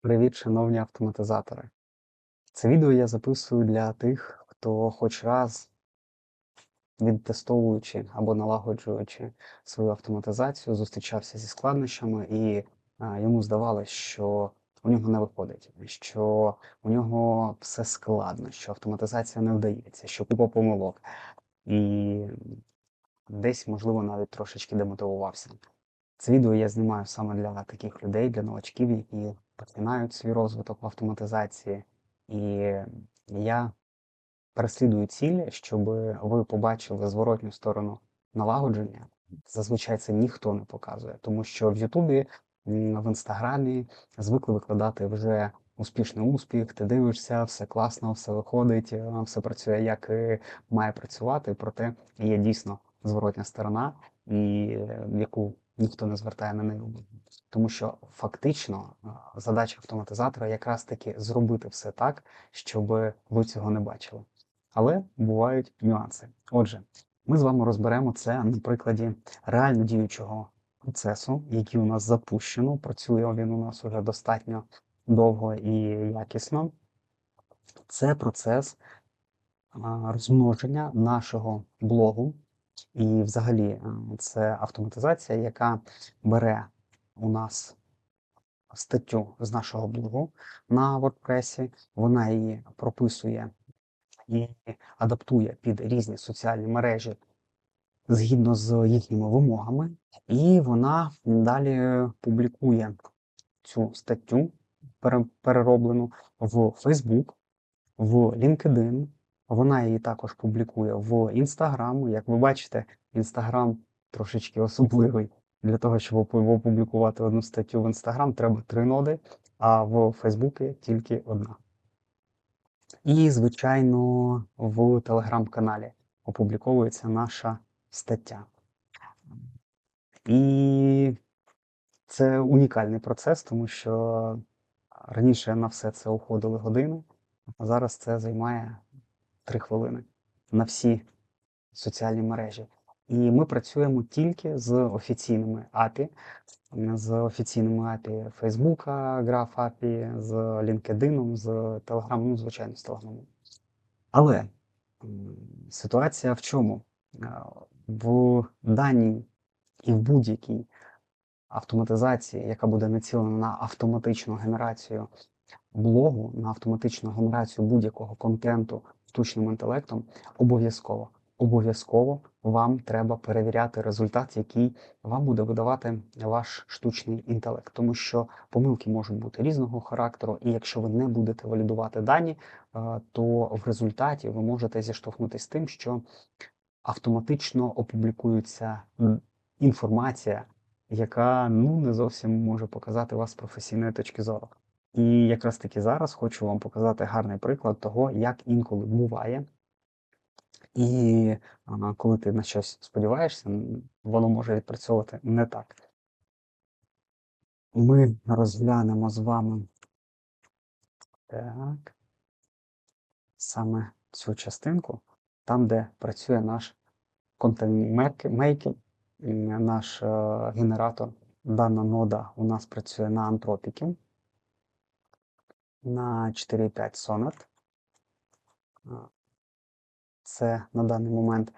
Привіт, шановні автоматизатори. Це відео я записую для тих, хто хоч раз, відтестовуючи або налагоджуючи свою автоматизацію, зустрічався зі складнощами, і а, йому здавалось, що у нього не виходить, що у нього все складно, що автоматизація не вдається, що купа помилок. І десь, можливо, навіть трошечки демотивувався. Це відео я знімаю саме для таких людей, для новачків, які починають свій розвиток в автоматизації. І я переслідую ціль, щоб ви побачили зворотню сторону налагодження. Зазвичай це ніхто не показує, тому що в Ютубі, в Інстаграмі звикли викладати вже успішний успіх, ти дивишся, все класно, все виходить, е, все працює як має працювати, проте є дійсно зворотня сторона, і е, яку ніхто не звертає на неї увагу. Тому що фактично задача автоматизатора якраз таки зробити все так, щоб ви цього не бачили. Але бувають нюанси. Отже, ми з вами розберемо це на прикладі реально діючого процесу, який у нас запущено. Працює він у нас вже достатньо довго і якісно. Це процес розмноження нашого блогу. І взагалі це автоматизація, яка бере у нас статтю з нашого блогу на WordPress, вона її прописує і адаптує під різні соціальні мережі згідно з їхніми вимогами, і вона далі публікує цю статтю перероблену в Facebook, в LinkedIn. Вона її також публікує в Instagram. Як ви бачите, Instagram трошечки особливий. Для того, щоб опублікувати одну статтю в Instagram, треба три ноди, а в Facebook тільки одна. І, звичайно, в телеграм-каналі опубліковується наша стаття. І це унікальний процес, тому що раніше на все це уходили години, а зараз це займає 3 хвилини на всі соціальні мережі. І ми працюємо тільки з офіційними API, з офіційними API Facebook, Graph API, з LinkedIn, з Telegram, ну, звичайно, з Telegram. Але ситуація в чому? Е, В даній і в будь-якій автоматизації, яка буде націлена на автоматичну генерацію блогу, на автоматичну генерацію будь-якого контенту штучним інтелектом, обов'язково, обов'язково вам треба перевіряти результат, який вам буде видавати ваш штучний інтелект, тому що помилки можуть бути різного характеру, і якщо ви не будете валідувати дані, е, то в результаті ви можете зіштовхнутися з тим, що автоматично опублікується інформація, яка ну не зовсім може показати вас з професійної точки зору. І якраз таки зараз хочу вам показати гарний приклад того, як інколи буває. І коли ти на щось сподіваєшся, воно може відпрацьовувати не так. Ми розглянемо з вами так, саме цю частинку, там, де працює наш контент-мейкер, наш е, генератор. Дана нода у нас працює на антропіки на 4.5 Sonnet. А, Це на даний момент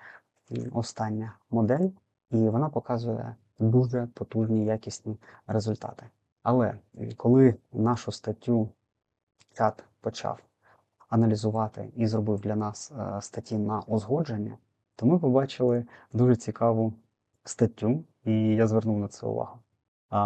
остання модель, і вона показує дуже потужні якісні результати. Але коли нашу статтю чат почав аналізувати і зробив для нас е, статті на узгодження, то ми побачили дуже цікаву статтю, і я звернув на це увагу.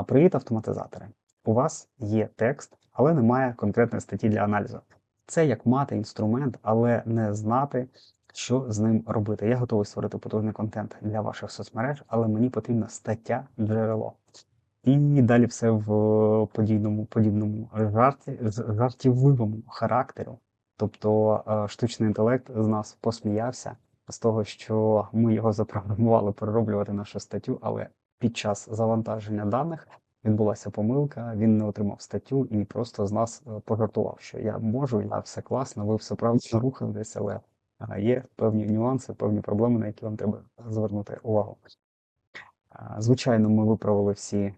Привіт, автоматизатори! У вас є текст, але немає конкретної статті для аналізу. Це як мати інструмент, але не знати, що з ним робити. Я готовий створити потужний контент для ваших соцмереж, але мені потрібна стаття джерело. І далі все в подібному, подібному жарті, жартівливому характеру. Тобто е, штучний інтелект з нас посміявся з того, що ми його запрограмували перероблювати нашу статтю, але під час завантаження даних відбулася помилка, він не отримав статтю і просто з нас е, пожартував, що я можу, я все класно, ви все правильно рухаєтесь, але е, є певні нюанси, певні проблеми, на які вам треба звернути увагу. Звичайно, ми виправили всі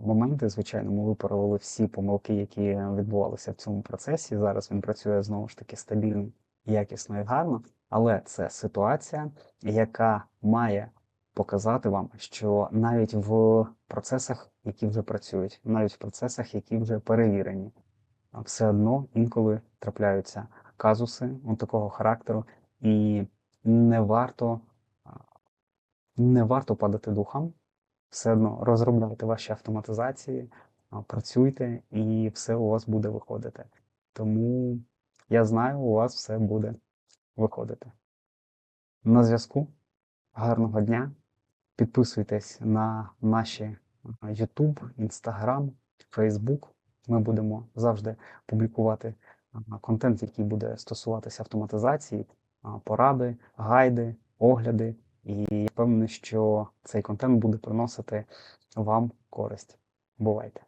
моменти. Звичайно, ми виправили всі помилки, які відбувалися в цьому процесі. Зараз він працює знову ж таки стабільно, якісно і гарно. Але це ситуація, яка має показати вам, що навіть в процесах, які вже працюють, навіть в процесах, які вже перевірені, все одно інколи трапляються казуси такого характеру, і не варто, не варто падати духом. Все одно розробляйте ваші автоматизації, працюйте, і все у вас буде виходити. Тому я знаю, у вас все буде виходити. На зв'язку. Гарного дня. Підписуйтесь на наші YouTube, Instagram, Facebook. Ми будемо завжди публікувати контент, який буде стосуватися автоматизації, поради, гайди, огляди. І я впевнений, що цей контент буде приносити вам користь. Бувайте!